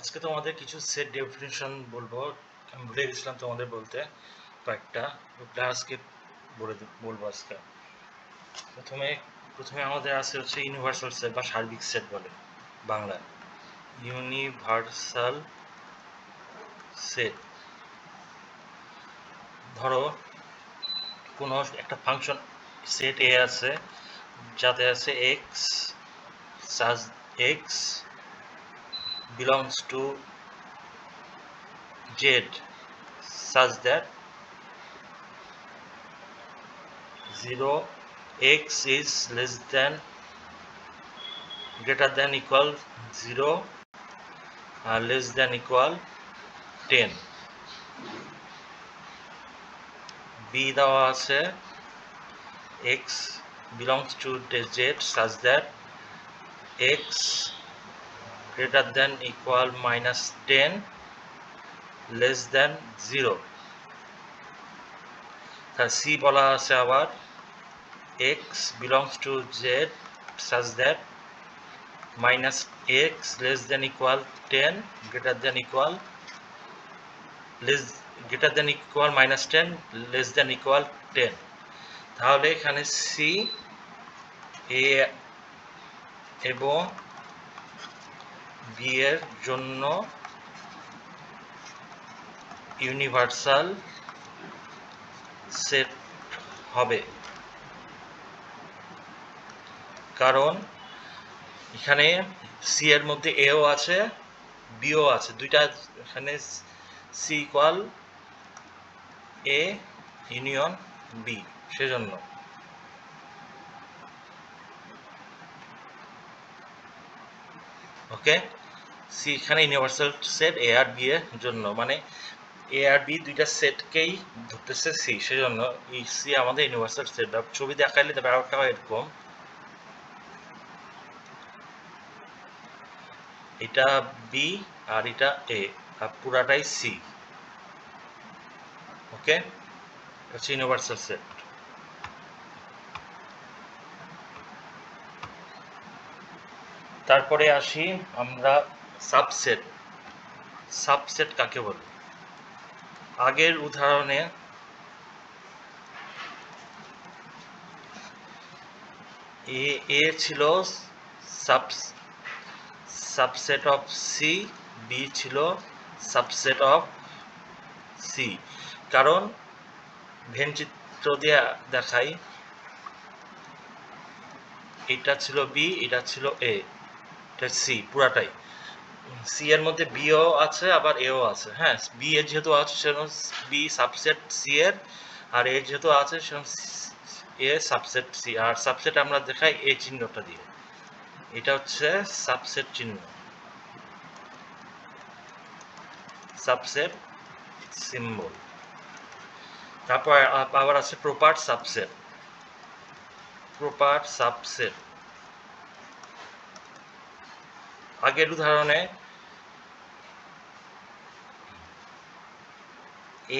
আজকে তোমাদের কিছু সেট ডেফিনেশন বলব। আমি ভুলে গেছিলাম তোমাদের বলতে কয়েকটা। ওটা আজকে বলে বলব আজকে। প্রথমে প্রথমে আমাদের আছে হচ্ছে ইউনিভার্সাল সেট বা সার্বিক সেট বলে বাংলায়। ইউনিভার্সাল সেট ধরো, কোনো একটা ফাংশন সেট এ আছে, যাতে আছে X such X belongs to Z such that 0 x is less than greater than equal 0 uh, less than equal 10 b দেওয়া আছে x belongs to the z such that x greater than equal minus 10 less than 0 তার c বলা আছে আবার x belongs to z such that minus x less than equal 10 greater than equal less greater than equal minus 10 less than equal 10 তাহলে এখানে c a এবং B এর জন্য universal set হবে। কারণ এখানে সি এর মধ্যে এও আছে বিও আছে। দুইটা এখানে C equal A union B সেজন্য ওকে? সি, এখানে ইউনিভার্সাল সেট এ আর বি এর জন্য মানে এ আর বি দুইটা সেটকেই ধরতেছে সি সেজন্য এই সি আমাদের ইউনিভার্সাল সেট ছবি দেখাইলে তো ব্যাপারটা হয় এরকম। এটা বি আর এটা এ আর পুরাটাই সি ওকে? হচ্ছে ইউনিভার্সাল সেট তারপরে আসি আমরা সাবসেট সাবসেট কাকে বলে? আগের উদাহরণে এ এ ছিল sub subset of C B ছিল সাবসেট অফ সি কারণ ভেন চিত্র দিয়ে দেখাই, এটা ছিল বি এটা ছিল এ এটা সি পুরাটাই। সি এর মধ্যে বিও আছে, আবার এও আছে। হ্যাঁ বি এর যেহেতু আছে সেরকম বি সাবসেট সি এর, আর এ যেহেতু আছে সেরকম এ সাবসেট সি আর সাবসেট আমরা দেখাই এ চিহ্নটা দিয়ে। এটা হচ্ছে সাবসেট চিহ্ন। সাবসেট সিম্বল তারপর আবার আছে প্রপার সাবসেট প্রপার সাবসেট আগের উদাহরণে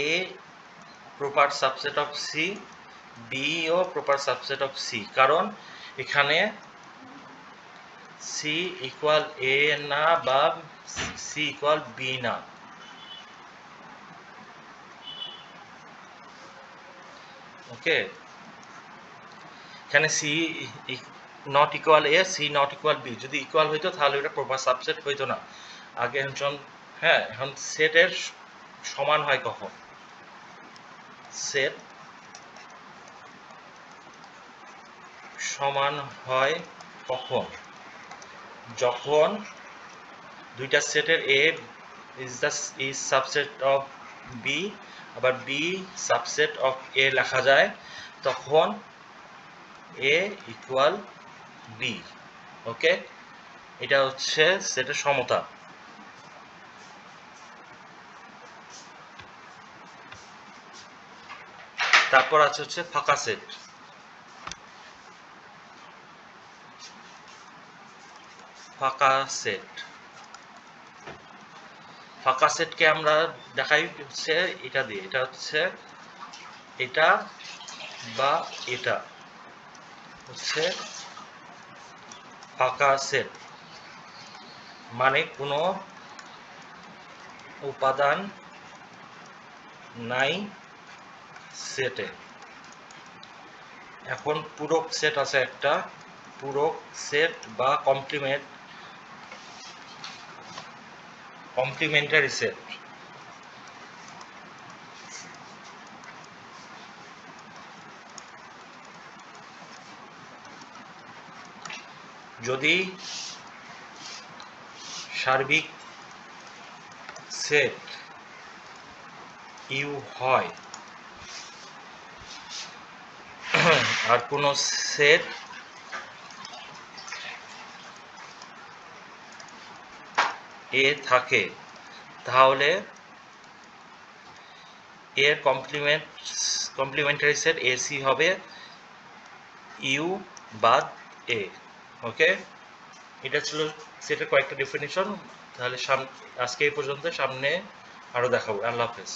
A proper subset of C B O proper subset of C কারণ এখানে সি ইকুয়াল এ না বা সি ইকুয়াল বি না। ওকে এখানে C not equal A C not equal B যদি ইকুয়াল হইতো, তাহলে এটা প্রপার সাবসেট হইতো না। আগে এখন হ্যাঁ এখন সেটের সমান হয় কখন? সেট সমান হয় কখন? যখন দুইটা সেটের A is the is subset of B আবার বি সাবসেট অফ এ লেখা যায়, তখন এ ইকুয়াল বি ওকে এটা হচ্ছে সেটের সমতা। তারপর আছে হচ্ছে ফাঁকা সেট। ফাঁকা সেট। ফাঁকা সেটকে আমরা দেখাই হচ্ছে এটা দিয়ে। এটা হচ্ছে এটা বা এটা। হচ্ছে সেট মানে কোনো উপাদান নাই সেটে। এখন পূরক সেট আছে একটা, পূরক সেট বা কমপ্লিমেন্ট কমপ্লিমেন্টারি সেট যদি সার্বিক সেট ইউ হয়, আর কোন সেট এ থাকে, তাহলে এর complement complementary set A C হবে ইউ বাদ এ। ওকে? এটা ছিল সেটের কয়েকটা ডেফিনেশন তাহলে সাম আজকে এই পর্যন্ত, সামনে আরও দেখাবো। আল্লাহ হাফেজ।